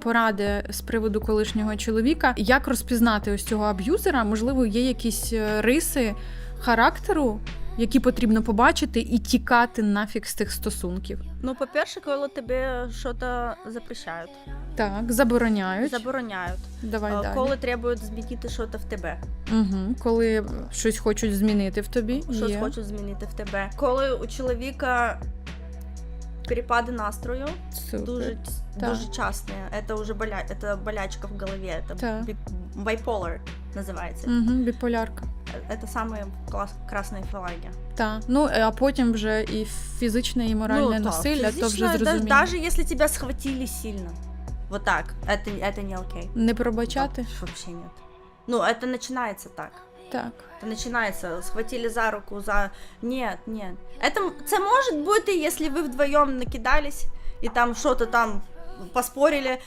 поради з приводу колишнього чоловіка. Як розпізнати ось цього аб'юзера? Можливо, є якісь е, риси характеру, які потрібно побачити, і тікати нафіг з тих стосунків. Ну, по-перше, коли тобі щось запрещають, Так, забороняють. забороняють, Давай Е, далі. коли требують змінити щось в тебе, Угу. Коли щось хочуть змінити в тобі. щось є. хочуть змінити в тебе. Коли у чоловіка перепади настрою, Супер. дуже, Так. дуже часті. Це вже боля... це болячка в голові, це Так. бі- bipolar називається. Угу, біполярка. Це саме клас... красної флаги. Так. Ну, е, а потім вже і фізичне, і моральне да, насилля, то вже физично, да- зрозуміло. Даже если тебя схватили сильно. Вот так. Это, это не окей. Не пробачати? Да, вообще нет. Ну, это начинается так. Так. Это начинается, схватили за руку, за... Нет, нет. Это, це может бути, если вы вдвоем накидались, и там что-то там поспорили,